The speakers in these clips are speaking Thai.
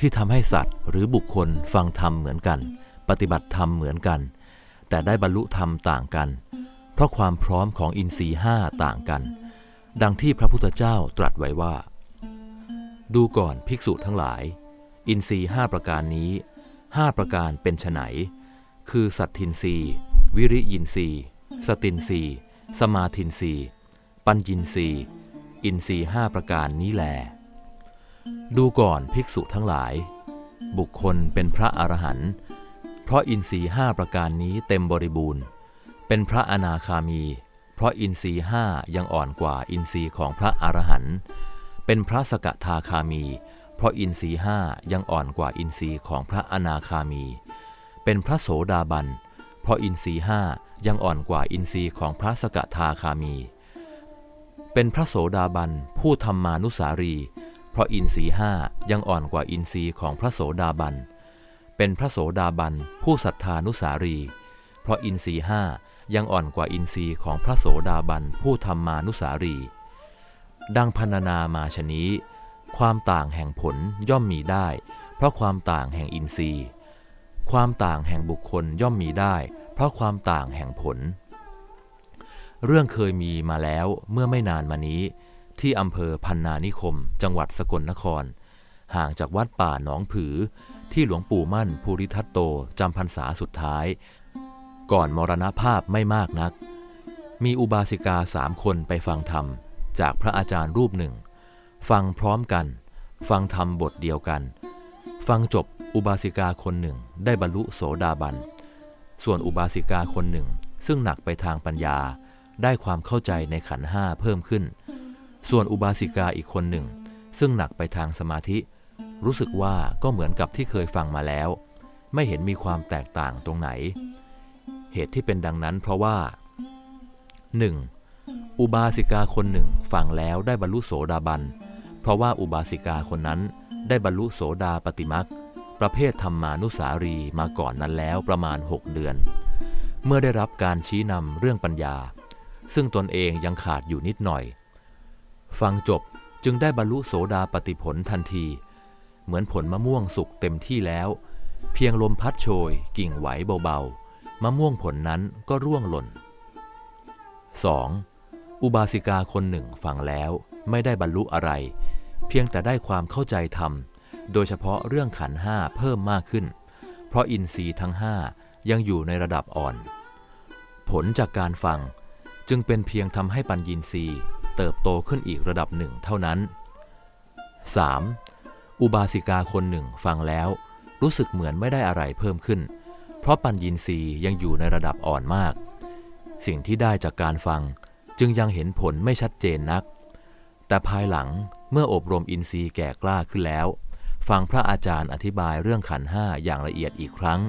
ที่ทำให้สัตว์หรือบุคคลฟังธรรมเหมือนกัน ปฏิบัติธรรมเหมือนกัน แต่ได้บรรลุธรรมต่างกัน เพราะความพร้อมของอินทรีห้าต่างกัน ดังที่พระพุทธเจ้าตรัสไว้ว่า ดูก่อนภิกษุทั้งหลาย อินทรีห้าประการนี้ห้าประการเป็นไฉนคือสัตทินรีวิริยินทรีสตินรีสมาทินรีปัญญินทรีอินทรีห้าประการนี้แหละ ดูก่อนภิกษุทั้งหลาย บุคคลเป็นพระอรหันต์เพราะอินทรีห้าประการนี้เต็มบริบูรณ์ เป็นพระอนาคามี เพราะอินทรีห้ายังอ่อนกว่าอินทรีย์ของพระอรหันต์เป็นพระสกทาคามี เพราะอินทรีห้ายังอ่อนกว่าอินทรีย์ของพระอนาคามี เป็นพระโสดาบันเพราะอินทรีห้ายังอ่อนกว่าอินทรีย์ของพระสกทาคามี เป็นพระโสดาบันผู้ธรรมานุสารี เพราะอินทรีห้ายังอ่อนกว่าอินทรีย์ของพระโสดาบัน เป็นพระโสดาบันผู้ศรัทธานุสารี เพราะอินทรีห้ายังอ่อนกว่าอินทรีย์ของพระโสดาบันผู้ธรรมานุสารี ดังพรรณนามาชนี้ ความต่างแห่งผลย่อมมีได้ เพราะความต่างแห่งอินทรีย์ ความต่างแห่งบุคคลย่อมมีได้ เพราะความต่างแห่งผล เรื่องเคยมีมาแล้วเมื่อไม่นานมานี้ ที่อำเภอพันนานิคม จังหวัดสกลนคร ห่างจากวัดป่าหนองผือ ที่หลวงปู่มั่นภูริทัตโตจำพรรษาสุดท้าย ก่อนมรณภาพไม่มากนัก มีอุบาสิกาสามคนไปฟังธรรม จากพระอาจารย์รูปหนึ่ง ฟังพร้อมกัน ฟังธรรมบทเดียวกัน ฟังจบอุบาสิกาคนหนึ่งได้บรรลุโสดาบัน ส่วนอุบาสิกาคนหนึ่งซึ่งหนักไปทางปัญญาได้ความเข้าใจในขันห้าเพิ่มขึ้น ส่วนอุบาสิกาอีกคนหนึ่ง ซึ่งหนักไปทางสมาธิ รู้สึกว่าก็เหมือนกับที่เคยฟังมาแล้ว ไม่เห็นมีความแตกต่างตรงไหน เหตุที่เป็นดังนั้นเพราะว่า 1. อุบาสิกาคนหนึ่งฟังแล้วได้บรรลุโสดาบัน เพราะว่าอุบาสิกาคนนั้นได้บรรลุโสดาปติมักประเภทธรรมานุสารีมาก่อนนั้นแล้วประมาณ 6 เดือน เมื่อได้รับการชี้นำเรื่องปัญญา ซึ่งตนเองยังขาดอยู่นิดหน่อย ฟังจบจึงได้บรรลุโสดาปติผลทันที เหมือนผลมะม่วงสุกเต็มที่แล้ว เพียงลมพัดโชย กิ่งไหวเบาๆ มะม่วงผลนั้นก็ร่วงหล่น 2. อุบาสิกาคนหนึ่งฟังแล้วไม่ได้บรรลุอะไร เพียงแต่ได้ความเข้าใจธรรม โดยเฉพาะเรื่องขันห้าเพิ่มมากขึ้น เพราะอินทรีย์ทั้งห้ายังอยู่ในระดับอ่อน ผลจากการฟังจึงเป็นเพียงทำให้ปัญญีนทรีย์ เติบโตขึ้นอีกระดับหนึ่งเท่านั้น 3. อุบาสิกาคนหนึ่งฟังแล้ว รู้สึกเหมือนไม่ได้อะไรเพิ่มขึ้น เพราะปัญญีนียังอยู่ในระดับอ่อนมาก สิ่งที่ได้จากการฟังจึงยังเห็นผลไม่ชัดเจนนัก แต่ภายหลังเมื่ออบรมอินทรีย์แก่กล้าขึ้นแล้ว ฟังพระอาจารย์อธิบายเรื่องขันห้าอย่างละเอียดอีกครั้ง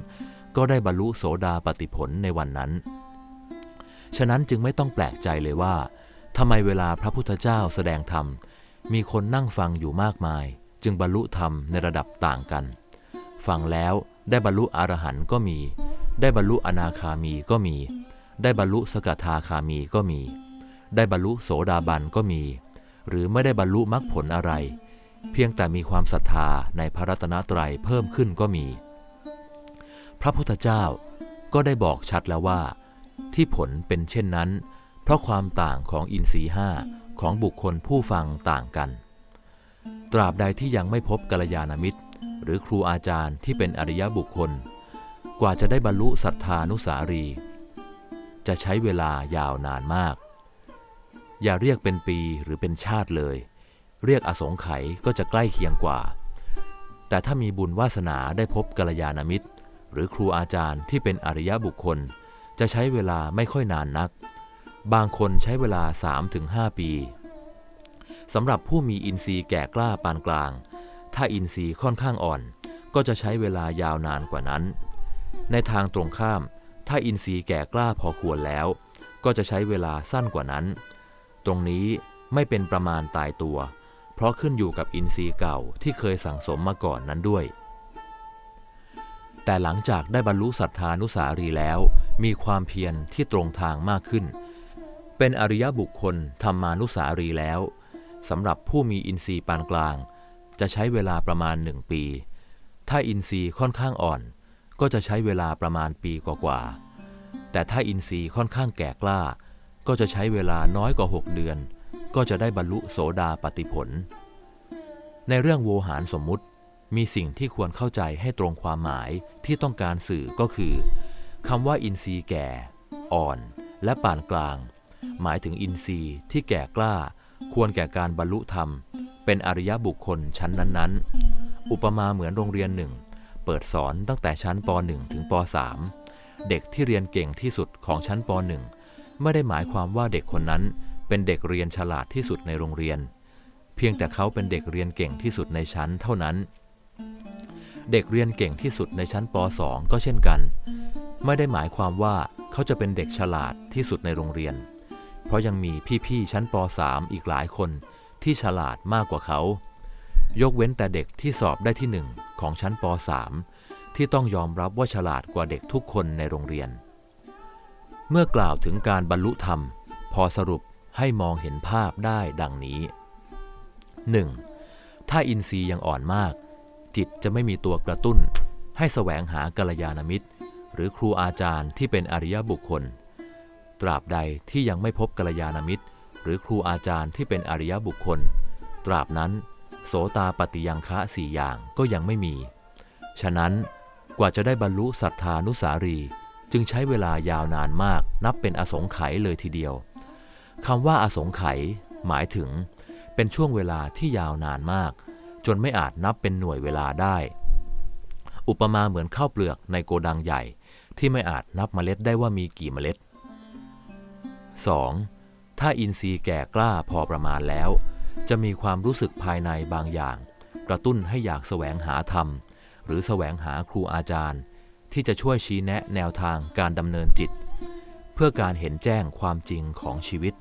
ก็ได้บรรลุโสดาปติผลในวันนั้น ฉะนั้นจึงไม่ต้องแปลกใจเลยว่า ทำไมเวลาพระพุทธเจ้าแสดงธรรม มีคนนั่งฟังอยู่มากมาย จึงบรรลุธรรมในระดับต่างกัน ฟังแล้วได้บรรลุอรหันต์ก็มี ได้บรรลุอนาคามีก็มี ได้บรรลุสกทาคามีก็มี ได้บรรลุโสดาบันก็มี หรือไม่ได้บรรลุมรรคผลอะไร เพียงแต่มีความศรัทธาในพระรัตนตรัยเพิ่มขึ้นก็มี พระพุทธเจ้าก็ได้บอกชัดแล้วว่า ที่ผลเป็นเช่นนั้น ราะความต่างของอินทรีห้าของบุคคลผู้ฟังต่างกัน ตราบใดที่ยังไม่พบกัลยาณมิตร หรือครูอาจารย์ที่เป็นอริยบุคคล กว่าจะได้บรรลุศรัทธานุสารี จะใช้เวลายาวนานมาก อย่าเรียกเป็นปีหรือเป็นชาติเลย เรียกอสงไขยก็จะใกล้เคียงกว่า แต่ถ้ามีบุญวาสนาได้พบกัลยาณมิตร หรือครูอาจารย์ที่เป็นอริยบุคคล จะใช้เวลาไม่ค่อยนานนัก บางคนใช้เวลา 3-5 ปีสำหรับผู้มีอินทรีย์แก่กล้าปานกลาง ถ้าอินทรีย์ค่อนข้างอ่อน ก็จะใช้เวลายาวนานกว่านั้น ในทางตรงข้าม ถ้าอินทรีย์แก่กล้าพอควรแล้ว ก็จะใช้เวลาสั้นกว่านั้น ตรงนี้ไม่เป็นประมาณตายตัว เพราะขึ้นอยู่กับอินทรีย์เก่าที่เคยสั่งสมมาก่อนนั้นด้วย แต่หลังจากได้บรรลุสัทธานุสารีแล้ว มีความเพียรที่ตรงทางมากขึ้น เป็นอริยบุคคลธรรมานุสารีแล้วสำหรับผู้มีอินทรีย์ปานกลาง จะใช้เวลาประมาณหนึ่งปี ถ้าอินทรีย์ค่อนข้างอ่อน ก็จะใช้เวลาประมาณปีกว่าๆแต่ถ้าอินทรีย์ค่อนข้างแก่กล้า ก็จะใช้เวลาน้อยกว่า 6 เดือน ก็จะได้บรรลุโสดาปติผล ในเรื่องโวหารสมมุติมีสิ่งที่ควรเข้าใจให้ตรงความหมายที่ต้องการสื่อก็คือคำว่าอินทรีย์แก่ อ่อน และปานกลาง หมายถึงอินทรีย์ที่แก่กล้า ควรแก่การบรรลุธรรม เป็นอริยบุคคลชั้นนั้นๆ อุปมาเหมือนโรงเรียนหนึ่ง เปิดสอนตั้งแต่ชั้นป .1 ถึงป .3 เด็กที่เรียนเก่งที่สุดของชั้นป .1 ไม่ได้หมายความว่าเด็กคนนั้นเป็นเด็กเรียนฉลาดที่สุดในโรงเรียน เพียงแต่เขาเป็นเด็กเรียนเก่งที่สุดในชั้นเท่านั้น เด็กเรียนเก่งที่สุดในชั้นป .2 ก็เช่นกัน ไม่ได้หมายความว่าเขาจะเป็นเด็กฉลาดที่สุดในโรงเรียน เพราะยังมีพี่ๆชั้นป .3 อีกหลายคนที่ฉลาดมากกว่าเขา ยกเว้นแต่เด็กที่สอบได้ที่หนึ่งของชั้นป .3 ที่ต้องยอมรับว่าฉลาดกว่าเด็กทุกคนในโรงเรียน เมื่อกล่าวถึงการบรรลุธรรม พอสรุปให้มองเห็นภาพได้ดังนี้ 1. ถ้าอินทรีย์ยังอ่อนมาก จิตจะไม่มีตัวกระตุ้น ให้แสวงหากัลยาณมิตร หรือครูอาจารย์ที่เป็นอริยบุคคล ตราบใดที่ยังไม่พบกัลยาณมิตร หรือครูอาจารย์ที่เป็นอริยบุคคล ตราบนั้นโสตาปฏิยังคะสี่อย่างก็ยังไม่มี ฉะนั้นกว่าจะได้บรรลุสัทธานุสารี จึงใช้เวลายาวนานมากนับเป็นอสงไขยเลยทีเดียวคำว่าอสงไขยหมายถึง เป็นช่วงเวลาที่ยาวนานมาก จนไม่อาจนับเป็นหน่วยเวลาได้ อุปมาเหมือนข้าวเปลือกในโกดังใหญ่ ที่ไม่อาจนับเมล็ดได้ว่ามีกี่เมล็ด 2. ถ้าอินทรีย์แก่กล้าพอประมาณแล้ว จะมีความรู้สึกภายในบางอย่าง กระตุ้นให้อยากแสวงหาธรรม หรือแสวงหาครูอาจารย์ ที่จะช่วยชี้แนะแนวทางการดำเนินจิต เพื่อการเห็นแจ้งความจริงของชีวิต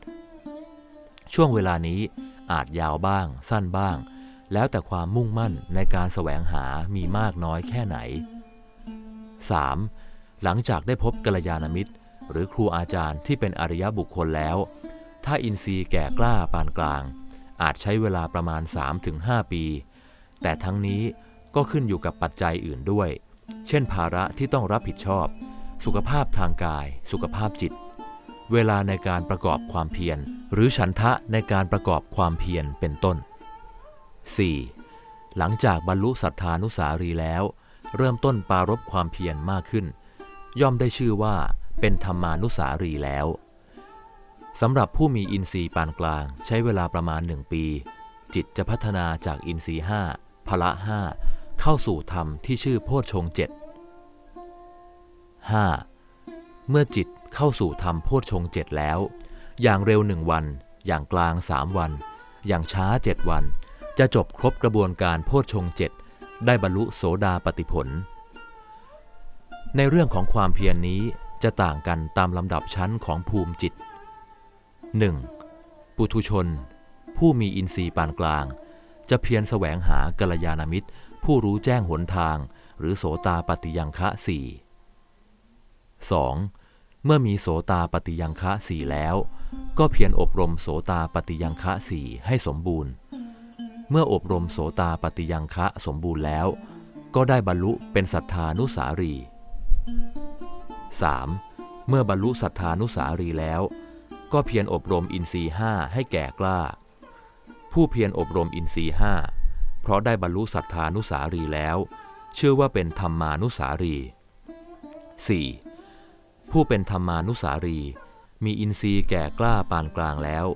ช่วงเวลานี้อาจยาวบ้าง สั้นบ้าง แล้วแต่ความมุ่งมั่นในการแสวงหามีมากน้อยแค่ไหน 3. หลังจากได้พบกัลยาณมิตร หรือครูอาจารย์ที่เป็นอริยบุคคลแล้ว ถ้าอินทรีย์แก่กล้าปานกลาง อาจใช้เวลาประมาณ 3-5 ปี แต่ทั้งนี้ก็ขึ้นอยู่กับปัจจัยอื่นด้วย เช่น ภาระที่ต้องรับผิดชอบ สุขภาพทางกาย สุขภาพจิต เวลาในการประกอบความเพียร หรือฉันทะในการประกอบความเพียรเป็นต้น 4. หลังจากบรรลุสัทธานุสารีแล้ว เริ่มต้นปารบความเพียรมากขึ้น ย่อมได้ชื่อว่า เป็นธรรมานุสารีแล้วสำหรับผู้มีอินทรีย์ปานกลางใช้เวลาประมาณหนึ่งปี จิตจะพัฒนาจากอินทรีย์ห้าพละห้าเข้าสู่ธรรมที่ชื่อโพชฌงเจ็ด 5. เมื่อจิตเข้าสู่ธรรมโพชฌงเจ็ดแล้ว อย่างเร็วหนึ่งวัน อย่างกลางสามวัน อย่างช้าเจ็ดวัน จะจบครบกระบวนการโพชฌงเจ็ดได้บรรลุโสดาปติผล ในเรื่องของความเพียรนนี้ จะต่างกันตามลำดับชั้นของภูมิจิต 1. ปุถุชน ผู้มีอินทรีย์ปานกลาง จะเพียรแสวงหากัลยาณมิตร ผู้รู้แจ้งหนทาง หรือโสตาปฏิยังคะสี่ 2. เมื่อมีโสตาปฏิยังคะสี่แล้ว ก็เพียรอบรมโสตาปฏิยังคะสี่ให้สมบูรณ์ เมื่ออบรมโสตาปฏิยังคะสมบูรณ์แล้ว ก็ได้บรรลุเป็นสัทธานุสารี 3. เมื่อบรรลุสัทธานุสารีแล้ว ก็เพียรอบรมอินทรีห้าให้แก่กล้า ผู้เพียรอบรมอินทรีห้าเพราะได้บรรลุสัทธานุสารีแล้วชื่อว่าเป็นธรรมานุสารี 4. ผู้เป็นธรรมานุสารี มีอินทรีย์แก่กล้าปานกลางแล้ว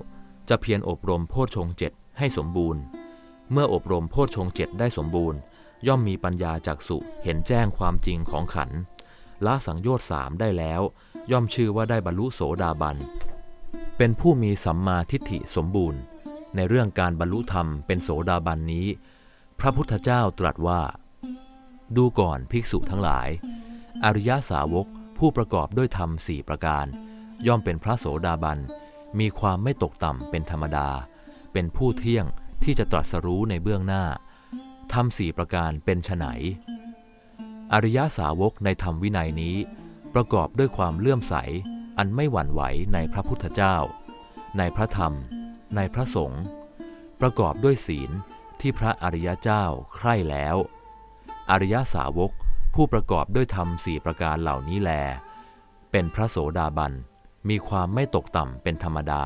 จะเพียรอบรมโพชฌงเจ็ดให้สมบูรณ์ เมื่ออบรมโพชฌงเจ็ดได้สมบูรณ์ ย่อมมีปัญญาจักสุเห็นแจ้งความจริงของขันธ์ ละสังโยชน์สามได้แล้ว ย่อมชื่อว่าได้บรรลุโสดาบัน เป็นผู้มีสัมมาทิฏฐิสมบูรณ์ ในเรื่องการบรรลุธรรมเป็นโสดาบันนี้ พระพุทธเจ้าตรัสว่า ดูก่อนภิกษุทั้งหลาย อริยสาวกผู้ประกอบด้วยธรรมสี่ประการ ย่อมเป็นพระโสดาบัน มีความไม่ตกต่ำเป็นธรรมดา เป็นผู้เที่ยงที่จะตรัสรู้ในเบื้องหน้าธรรมสี่ประการเป็นไฉน อริยสาวกในธรรมวินัยนี้ ประกอบด้วยความเลื่อมใส อันไม่หวั่นไหวในพระพุทธเจ้า ในพระธรรม ในพระสงฆ์ประกอบด้วยศีลที่พระอริยเจ้าใคร่แล้ว อริยสาวกผู้ประกอบด้วยธรรมสี่ประการเหล่านี้แล เป็นพระโสดาบัน มีความไม่ตกต่ำเป็นธรรมดา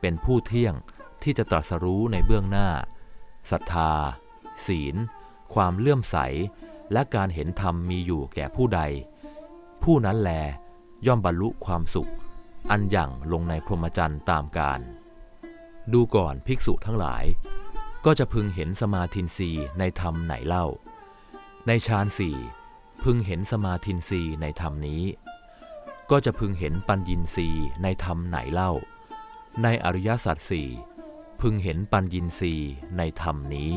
เป็นผู้เที่ยงที่จะตรัสรู้ในเบื้องหน้าศรัทธา ศีล ความเลื่อมใส และการเห็นธรรมมีอยู่แก่ผู้ใด ผู้นั้นแลย่อมบรรลุความสุข อันอย่างลงในพรหมจรรย์ตามการ ดูก่อนภิกษุทั้งหลาย ก็จะพึงเห็นสมาธินรีในธรรมไหนเล่า ในฌานสี่พึงเห็นสมาธินรีในธรรมนี้ ก็จะพึงเห็นปัญญินรีในธรรมไหนเล่า ในอริยสัจสี่พึงเห็นปัญญินรีในธรรมนี้